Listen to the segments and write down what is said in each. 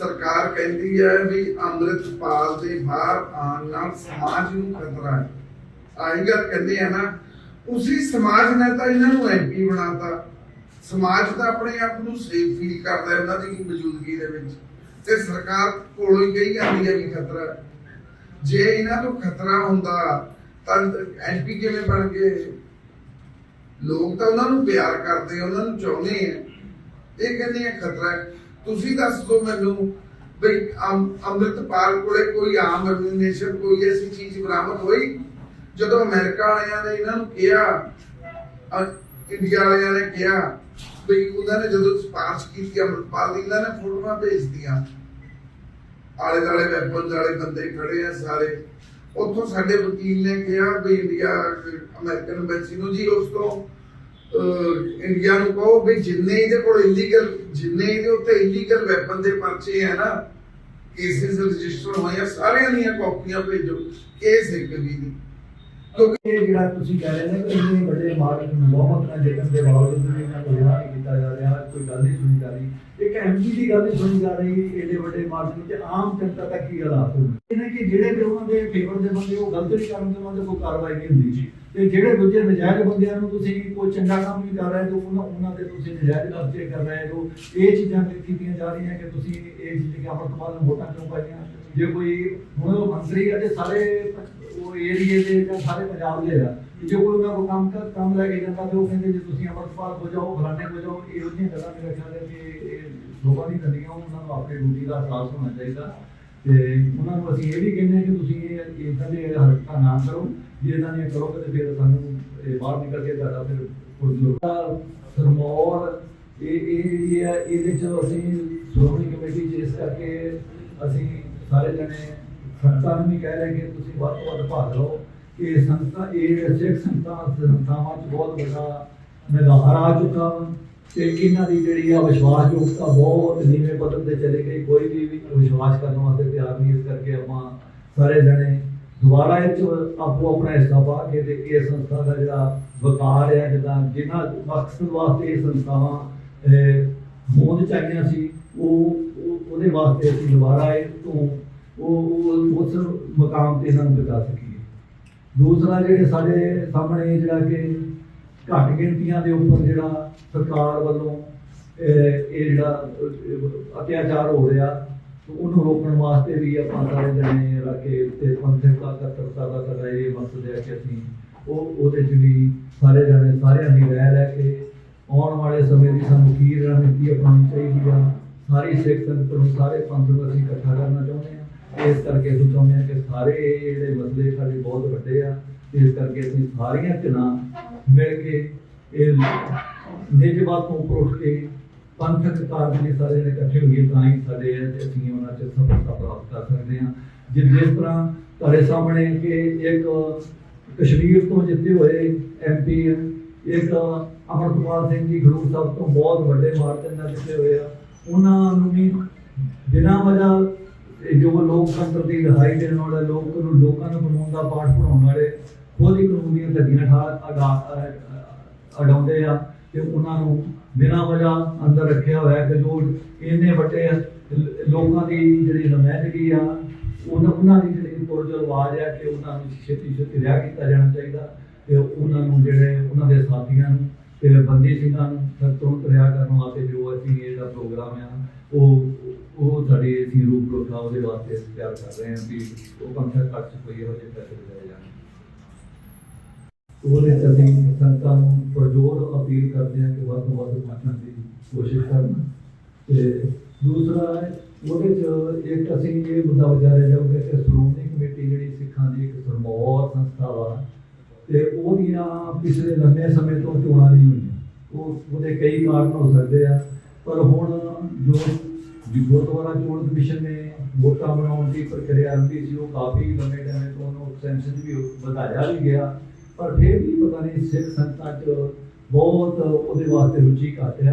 ਸਰਕਾਰ ਕਹਿੰਦੀ ਹੈ ਵੀ ਅੰਮ੍ਰਿਤਪਾਲ ਦੇ ਬਾਹਰ ਆਉਣ ਨਾਲ ਸਮਾਜ ਨੂੰ ਖਤਰਾ ਹੈ। ਆਹੀ ਗੱਲ ਕਹਿੰਦੇ ਆ ਨਾ, ਉਸੇ ਸਮਾਜ ਨੇ ਤਾਂ ਇਹਨਾਂ ਨੂੰ ਐਮਪੀ ਬਣਾਤਾ। ਸਮਾਜ ਤਾਂ ਆਪਣੇ ਆਪ ਨੂੰ ਸੇਫ ਫੀਲ ਕਰਦਾ ਹੈ ਉਹਨਾਂ ਦੀ ਮੌਜੂਦਗੀ ਦੇ ਵਿੱਚ। ਤੇ ਸਰਕਾਰ ਕੋਲੋਂ ਹੀ ਕਹੀ ਜਾਂਦੀ ਹੈ ਵੀ ਖਤਰਾ ਜੇ ਇਹਨਾਂ ਤੋਂ ਖਤਰਾ ਹੁੰਦਾ, ਤਾਂ ਐਮਪੀ ਕਿਵੇਂ ਬਣ ਗਏ? ਲੋਕ ਤਾਂ ਉਹਨਾਂ ਨੂੰ ਪਿਆਰ ਕਰਦੇ ਆ ਉਹਨਾਂ ਨੂੰ ਚਾਹੁੰਦੇ ਆ। ਇਹ ਕਹਿੰਦੇ ਆ ਖਤਰਾ ਤੁਸੀਂ ਦੱਸ ਦਿਓ ਮੈਨੂੰ ਬਈ ਅੰਮ੍ਰਿਤਪਾਲ ਕੋਲੇ ਕੋਈ ਆਮ ਐਡਮਿਨਿਸਟ੍ਰੇਸ਼ਨ ਕੋਈ ਐਸੀ ਚੀਜ਼ ਬਰਾਮਦ ਹੋਈ? ਜਦੋਂ ਅਮਰੀਕਾ ਵਾਲਿਆਂ ਨੇ ਇਹਨਾਂ ਨੂੰ ਕਿਹਾ ਇੰਡੀਆ ਵਾਲਿਆਂ ਨੇ ਕਿਹਾ ਬਈ ਉਹਨਾਂ ਨੇ ਜਦੋਂ ਸਪਾਰਸ਼ ਕੀਤੀ ਅੰਮ੍ਰਿਤਪਾਲ ਦੀ, ਇਹਨਾਂ ਨੇ ਫੋਟੋਆਂ ਭੇਜਦੀਆਂ ਆਲੇ ਦਾਲੇ ਵੈਪਨਸ ਵਾਲੇ ਬੰਦੇ ਖੜੇ ਆ ਸਾਰੇ। ਉੱਥੋਂ ਸਾਡੇ ਵਕੀਲ ਨੇ ਕਿਹਾ ਵੀ ਇੰਡੀਆ, ਅਮਰੀਕਨ ਐਮਬੈਸੀ ਨੂੰ ਜੀ, ਉਸ ਤੋਂ ਇੰਡੀਆ ਨੂੰ ਕਹੋ ਵੀ ਜਿੰਨੇ ਇਹਦੇ ਕੋਲ ਇਲੀਗਲ ਜਿੰਨੇ ਇਹਦੇ ਉੱਤੇ ਇਲੀਗਲ ਵੈਪਨ ਦੇ ਪਰਚੇ ਹੈ ਨਾ ਕੇਸਿਸ ਰਜਿਸਟਰ ਹੋਏ ਆ, ਸਾਰਿਆਂ ਦੀਆਂ ਕਾਪੀਆਂ ਭੇਜੋ ਕੇਸ ਇੱਕ ਵੀ ਨਹੀਂ। ਕਿਉਂਕਿ ਇਹ ਜਿਹੜਾ ਤੁਸੀਂ ਕਹਿ ਰਹੇ ਨੇ ਕਿ ਇੰਨੇ ਵੱਡੇ ਮਾਰਕ ਬਹੁਮਤ ਨਾਲ ਜਿੱਤਣ ਦੇ ਬਾਵਜੂਦ ਵੀ ਇਹਨਾਂ ਨੂੰ ਰਿਹਾ ਕੀਤਾ ਜਾ ਰਿਹਾ, ਕੋਈ ਗੱਲ ਨਹੀਂ ਸੁਣੀ ਜਾ ਰਹੀ। ਇੱਕ ਐਮਪੀ ਦੀ ਗੱਲ ਸੁਣੀ ਜਾ ਰਹੀ ਇਹਦੇ ਵੱਡੇ ਮਾਰਕ ਵਿੱਚ, ਆਮ ਜਨਤਾ ਤੱਕ ਕੀ ਹਾਲਾਤ ਹੋਣ? ਇਹਨਾਂ ਕਿ ਜਿਹੜੇ ਵੀ ਉਹਨਾਂ ਦੇ ਫੇਵਰ ਦੇ ਬੰਦੇ, ਉਹ ਗਲਤ ਨਹੀਂ ਕਰਨ ਉਹਨਾਂ ਤੇ ਕੋਈ ਕਾਰਵਾਈ ਨਹੀਂ ਹੁੰਦੀ ਜੀ। ਤੇ ਜਿਹੜੇ ਦੂਜੇ ਨਜਾਇਜ਼ ਬੰਦਿਆਂ ਨੂੰ ਤੁਸੀਂ ਕੋਈ ਚੰਗਾ ਕੰਮ ਨਹੀਂ ਕਰ ਰਹੇ, ਤੇ ਉਹਨਾਂ ਉਹਨਾਂ ਦੇ ਤੁਸੀਂ ਨਜਾਇਜ਼ ਖਰਚੇ ਕਰ ਰਹੇ ਹੋ। ਇਹ ਚੀਜ਼ਾਂ ਕੀਤੀਆਂ ਜਾ ਰਹੀਆਂ ਕਿ ਤੁਸੀਂ ਇਹ ਚੀਜ਼ਾਂ ਕਿ ਨੂੰ ਵੋਟਾਂ ਕਿਉਂ ਪਾਈਆਂ? ਜੇ ਕੋਈ ਹੁਣ ਉਹ ਮੰਤਰੀ ਅਤੇ ਸਾਰੇ ਉਹ ਏਰੀਏ ਦੇ ਜਾਂ ਸਾਰੇ ਪੰਜਾਬ ਦੇ ਆ ਜੇ ਕੋਈ ਉਹਨਾਂ ਕੋਲ ਕੰਮ ਕਰ ਕੰਮ ਲੈ ਕੇ ਜਾਂਦਾ, ਤੇ ਉਹ ਕਹਿੰਦੇ ਜੇ ਤੁਸੀਂ ਅਮਰਪਾਲ ਹੋ ਜਾਓ, ਫਲਾਣੇ ਹੋ ਜਾਓ, ਇਹੋ ਜਿਹੀਆਂ ਗੱਲਾਂ ਮੇਰੇ ਖਿਆਲ ਹੈ ਕਿ ਇਹ ਲੋਕਾਂ ਦੀ ਕਰਨੀਆਂ ਉਹਨਾਂ ਨੂੰ ਆਪਣੀ ਡਿਊਟੀ ਦਾ ਅਹਿਸਾਸ ਹੋਣਾ ਚਾਹੀਦਾ। ਤੇ ਉਹਨਾਂ ਨੂੰ ਅਸੀਂ ਇਹ ਵੀ ਕਹਿੰਦੇ ਹਾਂ ਕਿ ਤੁਸੀਂ ਇਹ ਇਦਾਂ ਦੇ ਹਰਕਤਾਂ ਨਾ ਕਰੋ। ਜੇ ਇਦਾਂ ਦੀਆਂ ਕਰੋਗੇ ਤੇ ਫਿਰ ਸਾਨੂੰ ਬਾਹਰ ਨਿਕਲ ਕੇ ਤੁਹਾਡਾ ਫਿਰ ਪੁਰਜੋ ਸਰਮੌਰ ਇਹ ਇਹ ਇਹਦੇ ਚ ਅਸੀਂ ਸ਼੍ਰੋਮਣੀ ਕਮੇਟੀ ਚ ਇਸ ਕਰਕੇ ਅਸੀਂ ਸਾਰੇ ਜਣੇ ਸੰਤਾਂ ਨੂੰ ਵੀ ਕਹਿ ਰਹੇ ਕਿ ਤੁਸੀਂ ਵੱਧ ਤੋਂ ਵੱਧ ਭਾਗ ਲਓ। ਇਹ ਸੰਸਥਾ ਇਹ ਸਿੱਖ ਸੰਸਥਾ ਸੰਸਥਾਵਾਂ ਚ ਬਹੁਤ ਵੱਡਾ ਨਿਗਾਰ ਆ ਚੁੱਕਾ ਵਾ। ਤੇ ਇਹਨਾਂ ਦੀ ਜਿਹੜੀ ਆ ਵਿਸ਼ਵਾਸਯੋਗਤਾ ਬਹੁਤ ਨੀਵੇਂ ਪੱਧਰ ਤੇ ਚਲੇ ਗਈ। ਕੋਈ ਵੀ ਵਿਸ਼ਵਾਸ ਕਰਨ ਵਾਸਤੇ ਤਿਆਰ ਨਹੀਂ, ਇਸ ਕਰਕੇ ਆਪਾਂ ਸਾਰੇ ਜਣੇ ਦੁਬਾਰਾ ਇਹ 'ਚ ਆਪੋ ਆਪਣਾ ਹਿੱਸਾ ਪਾ ਕੇ ਤੇ ਇਹ ਸੰਸਥਾ ਦਾ ਜਿਹੜਾ ਵਕਾਰ ਹੈ ਜਿੱਦਾਂ ਜਿਨ੍ਹਾਂ ਮਕਸਦ ਵਾਸਤੇ ਇਹ ਸੰਸਥਾਵਾਂ ਹੋਂਦ ਚਾਹੀਆਂ ਸੀ, ਉਹ ਉਹਦੇ ਵਾਸਤੇ ਅਸੀਂ ਦੁਬਾਰਾ ਇਹ ਤੋਂ ਉਹ ਉਸ ਮਕਾਮ ਤੇ ਇਹਨਾਂ ਨੂੰ ਪਹੁੰਚਾ ਸਕੀਏ। ਦੂਸਰਾ ਜਿਹੜੇ ਸਾਡੇ ਸਾਹਮਣੇ ਜਿਹੜਾ ਕਿ ਘੱਟ ਗਿਣਤੀਆਂ ਦੇ ਉੱਪਰ ਜਿਹੜਾ ਸਰਕਾਰ ਵੱਲੋਂ ਇਹ ਜਿਹੜਾ ਅਤਿਆਚਾਰ ਹੋ ਰਿਹਾ ਉਹਨੂੰ ਰੋਕਣ ਵਾਸਤੇ ਵੀ ਆਪਾਂ ਸਾਰੇ ਜਣੇ ਰਲ ਕੇ ਤੇ ਪੰਥਕ ਇਕੱਤਰਤਾ ਦਾ ਸਾਡਾ ਇਹ ਮਕਸਦ ਹੈ ਕਿ ਅਸੀਂ ਉਹ, ਉਹਦੇ 'ਚ ਵੀ ਸਾਰੇ ਜਣੇ, ਸਾਰਿਆਂ ਦੀ ਰਹਿ ਲੈ ਕੇ ਆਉਣ ਵਾਲੇ ਸਮੇਂ ਦੀ ਸਾਨੂੰ ਕੀ ਰਣਨੀਤੀ ਅਪਣਾਉਣੀ ਚਾਹੀਦੀ ਆ। ਸਾਰੀ ਸਿੱਖ ਸੰਗਤ ਨੂੰ, ਸਾਰੇ ਪੰਥ ਨੂੰ ਅਸੀਂ ਇਕੱਠਾ ਕਰਨਾ ਚਾਹੁੰਦੇ ਹਾਂ ਇਸ ਕਰਕੇ ਅਸੀਂ ਚਾਹੁੰਦੇ ਹਾਂ ਕਿ ਸਾਰੇ ਜਿਹੜੇ ਮਸਲੇ ਸਾਡੇ ਬਹੁਤ ਵੱਡੇ ਆ, ਇਸ ਕਰਕੇ ਅਸੀਂ ਸਾਰੀਆਂ ਧਿਰਾਂ ਮਿਲ ਕੇ ਇਹ ਨਿਜਵਾਦ ਤੋਂ ਉੱਪਰ ਉੱਠ ਕੇ ਪੰਥਕ ਕਾਰਜ ਦੇ ਸਾਰੇ ਇਕੱਠੇ ਹੋਈਏ ਤਾਂ ਹੀ ਸਾਡੇ ਅਸੀਂ ਉਹਨਾਂ ਚ ਸਫਲਤਾ ਪ੍ਰਾਪਤ ਕਰ ਸਕਦੇ ਹਾਂ। ਜਿਸ ਤਰ੍ਹਾਂ ਤੁਹਾਡੇ ਸਾਹਮਣੇ ਕਿ ਇੱਕ ਕਸ਼ਮੀਰ ਤੋਂ ਜਿੱਤੇ ਹੋਏ ਐਮਪੀ ਇੱਕ ਅਮਰਪਾਲ ਸਿੰਘ ਜੀ ਖਡੂਰ ਸਾਹਿਬ ਤੋਂ ਬਹੁਤ ਵੱਡੇ ਮਾਰਜਨ ਨਾਲ ਜਿੱਤੇ ਹੋਏ ਆ। ਉਹਨਾਂ ਨੂੰ ਵੀ ਬਿਨਾਂ ਵਜ੍ਹਾ ਇਹ ਜੋ ਲੋਕਤੰਤਰ ਦੀ ਲੜਾਈ ਦੇਣ ਵਾਲੇ ਲੋਕ ਨੂੰ ਲੋਕਾਂ ਨੂੰ ਕਾਨੂੰਨ ਦਾ ਪਾਠ ਪੜਾਉਣ ਵਾਲੇ, ਖੁਦ ਹੀ ਕਾਨੂੰਨ ਦੀਆਂ ਧੱਗੀਆਂ ਠਾ ਅਡਾਉਂਦੇ ਆ ਤੇ ਉਹਨਾਂ ਨੂੰ ਬਿਨਾਂ ਵਜ੍ਹਾ ਅੰਦਰ ਰੱਖਿਆ ਹੋਇਆ ਕਿ ਜੋ ਇੰਨੇ ਵੱਡੇ ਲੋਕਾਂ ਦੀ ਜਿਹੜੀ ਨੁਮਾਇੰਦਗੀ ਆ ਉਹਨਾਂ ਉਹਨਾਂ ਦੀ ਜਿਹੜੀ ਪੁਰਜਲ ਆ ਕਿ ਉਹਨਾਂ ਨੂੰ ਛੇਤੀ ਛੇਤੀ ਰਿਹਾ ਕੀਤਾ ਜਾਣਾ ਚਾਹੀਦਾ ਤੇ ਉਹਨਾਂ ਨੂੰ ਜਿਹੜੇ ਉਹਨਾਂ ਦੇ ਸਾਥੀਆਂ ਨੂੰ ਤੇ ਬੰਦੀ ਸਿੰਘਾਂ ਨੂੰ ਸਖਤ ਤੁਰੰਤ ਰਿਹਾ ਕਰਨ ਵਾਸਤੇ ਜੋ ਅਸੀਂ ਇਹਦਾ ਪ੍ਰੋਗਰਾਮ ਆ, ਉਹ ਉਹ ਸਾਡੀ ਅਸੀਂ ਰੂਪ ਰੇਖਾ ਉਹਦੇ ਵਾਸਤੇ ਤਿਆਰ ਕਰ ਰਹੇ ਹਾਂ ਵੀ ਉਹ ਕੰਸਰਟ ਤੱਕ ਕੋਈ ਇਹੋ ਜਿਹੇ ਪੈਸੇ ਲਗਾਏ ਜਾਣ ਉਹਦੇ ਚ ਅਸੀਂ ਸੰਤਾਂ ਨੂੰ ਪ੍ਰਜੋਰ ਅਪੀਲ ਕਰਦੇ ਹਾਂ ਕਿ ਵੱਧ ਤੋਂ ਵੱਧ ਪਹੁੰਚਣ ਦੀ ਕੋਸ਼ਿਸ਼ ਕਰਨ। ਤੇ ਦੂਸਰਾ ਉਹਦੇ ਚ ਇੱਕ ਅਸੀਂ ਇਹ ਮੁੱਦਾ ਵਿਚਾਰਿਆ ਜਾਊਗਾ ਕਿ ਸ਼੍ਰੋਮਣੀ ਕਮੇਟੀ ਜਿਹੜੀ ਸਿੱਖਾਂ ਦੀ ਇੱਕ ਸਰਮੌਰ ਸੰਸਥਾ ਵਾ, ਤੇ ਉਹਦੀਆਂ ਪਿਛਲੇ ਲੰਮੇ ਸਮੇਂ ਤੋਂ ਚੋਣਾਂ ਨਹੀਂ ਹੋਈਆਂ। ਉਹ ਉਹਦੇ ਕਈ ਕਾਰਨ ਹੋ ਸਕਦੇ ਆ, ਪਰ ਹੁਣ ਜੋ ਜੋ ਗੁਰਦੁਆਰਾ ਚੋਣ ਕਮਿਸ਼ਨ ਨੇ ਵੋਟਾਂ ਬਣਾਉਣ ਦੀ ਪ੍ਰਕਿਰਿਆ ਆਰੰਭੀ ਸੀ, ਉਹ ਕਾਫੀ ਲੰਮੇ ਟਾਈਮ ਤੋਂ ਉਹਨੂੰ ਐਕਸਟੈਂਸ਼ਨ ਵੀ ਵਧਾਇਆ ਵੀ ਗਿਆ। ਪਰ ਫਿਰ ਵੀ ਪਤਾ ਨਹੀਂ ਸਿੱਖ ਸੰਗਤਾਂ 'ਚ ਬਹੁਤ ਉਹਦੇ ਵਾਸਤੇ ਰੁਚੀ ਘੱਟ ਆ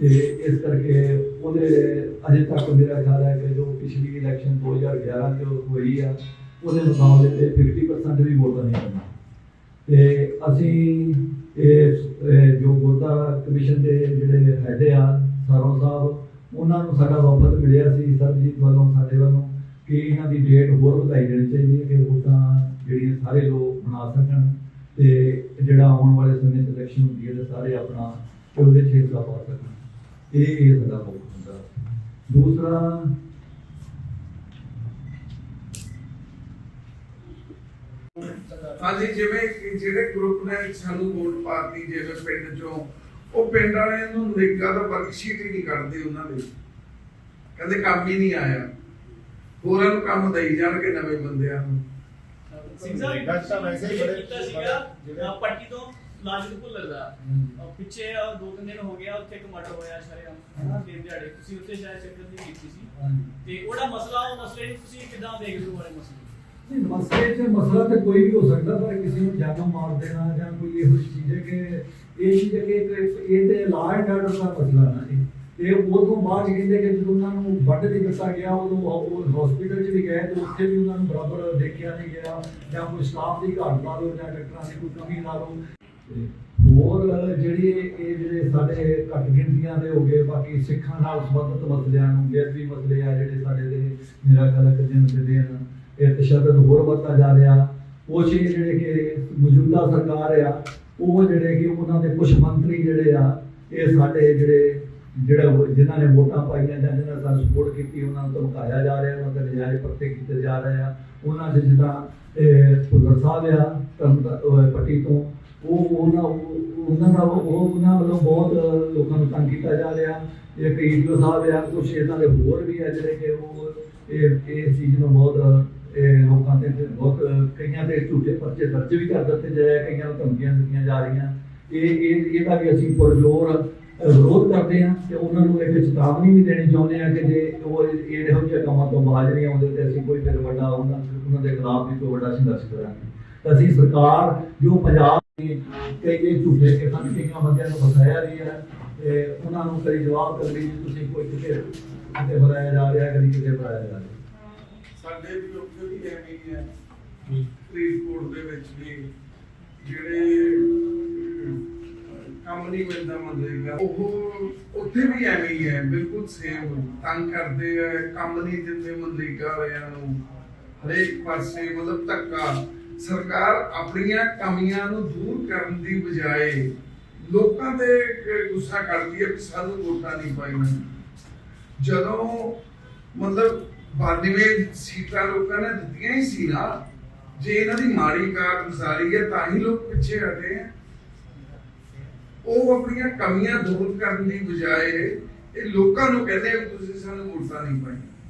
ਤੇ ਇਸ ਕਰਕੇ ਉਹਦੇ ਅਜੇ ਤੱਕ ਮੇਰਾ ਖਿਆਲ ਹੈ ਕਿ ਜੋ ਪਿਛਲੀ ਇਲੈਕਸ਼ਨ 2011 ਚ ਹੋਈ ਆ, ਉਹਦੇ ਮੁਕਾਬਲੇ ਤੇ 50% ਵੀ ਵੋਟਾਂ ਨਹੀਂ ਪਈਆਂ ਤੇ ਅਸੀਂ ਇਹ ਇਹ ਜੋ ਗੁਰਦਾ ਕਮਿਸ਼ਨ ਦੇ ਜਿਹੜੇ ਹੈਡ ਆ, ਸਰੋਂ ਸਾਹਿਬ ਉਹਨਾਂ ਨੂੰ ਸਾਡਾ ਵਫਦ ਮਿਲਿਆ ਸੀ ਸਰਬਜੀਤ ਵੱਲੋਂ, ਸਾਡੇ ਵੱਲੋਂ ਕਿ ਇਹਨਾਂ ਦੀ ਡੇਟ ਹੋਰ ਵਧਾਈ ਜਾਣੀ ਚਾਹੀਦੀ ਹੈ ਕਿ ਵੋਟਾਂ ਜਿਹੜੀਆਂ ਸਾਰੇ ਲੋਕ ਬਣਾ ਸਕਣ ਤੇ ਜਿਹੜਾ ਆਉਣ ਵਾਲੇ ਸਮੇਂ 'ਚ ਇਲੈਕਸ਼ਨ ਹੁੰਦੀ ਹੈ ਤੇ ਸਾਰੇ ਆਪਣਾ ਉਹਦੇ 'ਚ ਹਿੱਸਾ ਪਾ ਸਕਣ। ਇਹ ਇਹ ਸਾਡਾ ਮੁੱਖ ਹੁੰਦਾ। ਦੂਸਰਾ, ਹਾਂਜੀ, ਜਿਵੇਂ ਕਿ ਜਿਹੜੇ ਗਰੁੱਪ ਨੇ ਸਾਨੂੰ ਵੋਟ ਪਾਤੀ, ਜਿਵੇਂ ਪਿੰਡ ਚੋਂ ਉਹ ਪਿੰਡ ਵਾਲਿਆਂ ਨੂੰ ਨਿੱਗਾ ਦਾ ਵਰਕਸ਼ੀਟ ਹੀ ਨਹੀਂ ਕੱਢਦੇ ਉਹਨਾਂ ਦੇ। ਕਹਿੰਦੇ ਕੰਮ ਹੀ ਨਹੀਂ ਆਇਆ। ਹੋਰਾਂ ਨੂੰ ਕੰਮ ਦੇਈ ਜਾਣਗੇ ਨਵੇਂ ਬੰਦਿਆਂ ਨੂੰ। ਸਿੰਘ ਸਾਹਿਬ ਤਾਂ ਵੈਸੇ ਹੀ ਬੜੇ- ਅਹ ਪੱਟੀ ਤੋਂ ਲਾਜਪੁਰ ਲੱਗਦਾ ਪਿੱਛੇ ਦੋ ਤਿੰਨ ਦਿਨ ਹੋ ਗਿਆ ਉੱਥੇ ਇੱਕ ਮਰਡਰ ਹੋਇਆ ਸ਼ਰੇਆਮ ਹਨਾ ਦਿਨ ਦਿਹਾੜੇ। ਤੁਸੀਂ ਉੱਥੇ ਸ਼ਾਇਦ ਚੱਕਰ ਦੀ ਕੀਤੀ ਸੀ। ਤੇ ਉਹਦਾ ਮਸਲਾ ਉਹ ਮਸਲੇ ਨੂੰ ਤੁਸੀਂ ਕਿਦਾਂ ਦੇਖਦੇ ਹੋ ਵਾਲੇ ਮਸਲੇ? ਨਹੀਂ, ਮਸਲੇ 'ਚ ਮਸਲਾ ਤਾਂ ਕੋਈ ਵੀ ਹੋ ਸਕਦਾ ਪਰ ਕਿਸੇ ਨੂੰ ਜਾਨੋਂ ਮਾਰ ਦੇਣਾ ਜਾਂ ਕੋਈ ਇਹੋ ਜਿਹੀ ਚੀਜ਼ ਹੈ ਕਿ ਇਹ ਚੀਜ਼ ਕਿ ਇਹ ਤੇ ਲਾਅ ਆਰਡਰ ਦਾ ਮਸਲਾ ਨਾ ਇਹ। ਤੇ ਉਦੋਂ ਬਾਅਦ ਕਹਿੰਦੇ ਕਿ ਜਦੋਂ ਉਹਨਾਂ ਨੂੰ ਵੱਢ ਦੇ ਦਿੱਤਾ ਗਿਆ, ਉਦੋਂ ਉਹ ਹਸਪੀਟਲ 'ਚ ਵੀ ਗਏ ਤੇ ਉੱਥੇ ਵੀ ਉਹਨਾਂ ਨੂੰ ਬਰਾਬਰ ਦੇਖਿਆ ਨਹੀਂ ਗਿਆ ਜਾਂ ਕੋਈ ਸਟਾਫ ਦੀ ਘਾਟ ਲਾ ਲਓ ਜਾਂ ਡਾਕਟਰਾਂ ਦੀ ਕੋਈ ਕਮੀ ਲਾ ਲਓ। ਹੋਰ ਜਿਹੜੀ ਇਹ ਜਿਹੜੇ ਸਾਡੇ ਘੱਟ ਗਿਣਤੀਆਂ ਦੇ ਹੋ ਗਏ, ਬਾਕੀ ਸਿੱਖਾਂ ਨਾਲ ਸੰਬੰਧਿਤ ਮਸਲਿਆਂ ਨੂੰ ਬੇਅਦਬੀ ਮਸਲੇ ਆ ਜਿਹੜੇ ਸਾਡੇ ਦੇ, ਮੇਰਾ ਖਿਆਲ ਹੈ ਦਿਨ ਦੇ ਦਿਨ ਇਹ ਤਸ਼ੱਦਦ ਹੋਰ ਵੱਧਦਾ ਜਾ ਰਿਹਾ। ਉਹ ਚੀਜ਼ ਜਿਹੜੇ ਕਿ ਮੌਜੂਦਾ ਸਰਕਾਰ ਆ ਉਹ ਜਿਹੜੇ ਕਿ ਉਹਨਾਂ ਦੇ ਕੁਝ ਮੰਤਰੀ ਜਿਹੜੇ ਆ, ਇਹ ਸਾਡੇ ਜਿਹੜੇ, ਜਿਹੜਾ ਉਹ- ਜਿਨ੍ਹਾਂ ਨੇ ਵੋਟਾਂ ਪਾਈਆਂ ਜਾਂ ਜਿਨ੍ਹਾਂ ਨੇ ਸਾਨੂੰ ਸਪੋਰਟ ਕੀਤੀ, ਉਹਨਾਂ ਨੂੰ ਧਮਕਾਇਆ ਜਾ ਰਿਹਾ, ਉਹਨਾਂ ਦੇ ਨਜਾਇਜ਼ ਪਰਤੇ ਕੀਤੇ ਜਾ ਰਹੇ ਆ। ਉਹਨਾਂ ਦੇ ਜਿੱਦਾਂ, ਇਹ ਭੁੱਲਰ ਸਾਹਿਬ ਆ ਪੱਟੀ ਤੋਂ, ਉਹ ਉਹਨਾਂ ਉਹਨਾਂ ਦਾ, ਉਹ ਉਹਨਾਂ ਵੱਲੋਂ ਬਹੁਤ ਲੋਕਾਂ ਨੂੰ ਤੰਗ ਕੀਤਾ ਜਾ ਰਿਹਾ। ਇੱਕ ਈਡੀਓ ਸਾਹਿਬ ਆ ਕੁਝ ਇਹਨਾਂ ਦੇ ਹੋਰ ਵੀ ਆ ਜਿਹੜੇ ਕਿ ਉਹ, ਇਹ ਇਹ ਚੀਜ਼ ਨੂੰ ਬਹੁਤ ਇਹ ਲੋਕਾਂ ਤੇ ਬਹੁਤ, ਕਈਆਂ ਤੇ ਝੂਠੇ ਪਰਚੇ ਦਰਜ ਵੀ ਕਰ ਦਿੱਤੇ ਜਾਏ, ਕਈਆਂ ਨੂੰ ਧਮਕੀਆਂ ਦਿੱਤੀਆਂ ਜਾ ਰਹੀਆਂ। ਇਹ ਇਹ ਇਹਦਾ ਵੀ ਅਸੀਂ ਪੁਰਜ਼ੋਰ ਵਿਰੋਧ ਕਰਦੇ ਹਾਂ ਤੇ ਉਹਨਾਂ ਨੂੰ ਇੱਕ ਚੇਤਾਵਨੀ ਵੀ ਦੇਣੀ ਚਾਹੁੰਦੇ ਹਾਂ ਕਿ ਜੇ ਉਹ ਇਹੋ ਜਿਹੇ ਕੰਮਾਂ ਤੋਂ ਬਾਜ ਨਹੀਂ ਆਉਂਦੇ ਤੇ ਅਸੀਂ ਕੋਈ ਫਿਰ ਵੱਡਾ ਉਹਨਾਂ ਉਹਨਾਂ ਦੇ ਖਿਲਾਫ ਵੀ ਕੋਈ ਵੱਡਾ ਸੰਘਰਸ਼ ਕਰਾਂਗੇ। ਅਸੀਂ ਸਰਕਾਰ, ਜੋ ਪੰਜਾਬ ਦੀ ਕਈ ਇਹ ਝੂਠੇ ਕਿਸਾਨ ਕਈਆਂ ਬੰਦਿਆਂ ਨੂੰ ਫਸਾਇਆ ਰਹੀ ਹੈ ਤੇ ਉਹਨਾਂ ਨੂੰ ਕਈ ਜਵਾਬ ਕਰਨ ਲਈ ਤੁਸੀਂ ਕੋਈ ਕਿਸੇ ਕਿਤੇ ਬੁਲਾਇਆ ਜਾ ਰਿਹਾ, ਕਦੀ ਕਿਤੇ ਬੁਲਾਇਆ ਜਾ ਰਿਹਾ। ਸਾਡੇ ਵੀ ਉੱਥੇ ਵੀ ਐਵੇਂ ਹੀ। ਹੈ। ਫਰੀਦਕੋਟ ਦੇ ਵਿੱਚ ਵੀ ਜਿਹੜੇ ਕੰਮ ਨਹੀਂ ਮਿਲਦਾ ਉਹ ਉੱਥੇ ਵੀ ਐਵੇਂ ਹੀ ਹੈ ਬਿਲਕੁਲ ਸੇਮ ਤੰਗ ਕਰਦੇ ਆ ਕੰਮ ਨਹੀਂ ਦਿੰਦੇ ਮੰਦੇਗਾ ਵਾਲਿਆਂ ਨੂੰ। ਹਰੇਕ ਪਾਸੇ ਮਤਲਬ ਧੱਕਾ। ਸਰਕਾਰ ਆਪਣੀਆਂ ਕਮੀਆਂ ਨੂੰ ਦੂਰ ਕਰਨ ਦੀ ਬਜਾਏ ਲੋਕਾਂ ਤੇ ਗੁੱਸਾ ਕਰਦੀ ਹੈ ਕਿ ਸਾਨੂੰ ਵੋਟਾਂ ਨਹੀਂ ਪਾਈਆਂ। ਜਦੋਂ ਮਤਲਬ 92 ਸੀਟਾਂ ਲੋਕਾਂ ਨੇ ਦਿੱਤੀਆਂ ਹੀ ਸੀ ਨਾ ਜੇ ਇਹਨਾਂ ਦੀ ਮਾੜੀ ਕਾਰਗੁਜ਼ਾਰੀ ਹੈ, ਤਾਂ ਹੀ ਲੋਕ ਪਿੱਛੇ ਹਟੇ ਆ ਉਹ ਆਪਣੀਆਂ ਕਮੀਆਂ ਦੂਰ ਕਰਨ ਦੀ ਬਜਾਏ ਇਹ ਲੋਕਾਂ ਨੂੰ ਕਹਿੰਦੇ ਆ ਵੀ ਤੁਸੀਂ ਸਾਨੂੰ ਵੋਟਾਂ ਨਹੀਂ ਪਾਈਆਂ।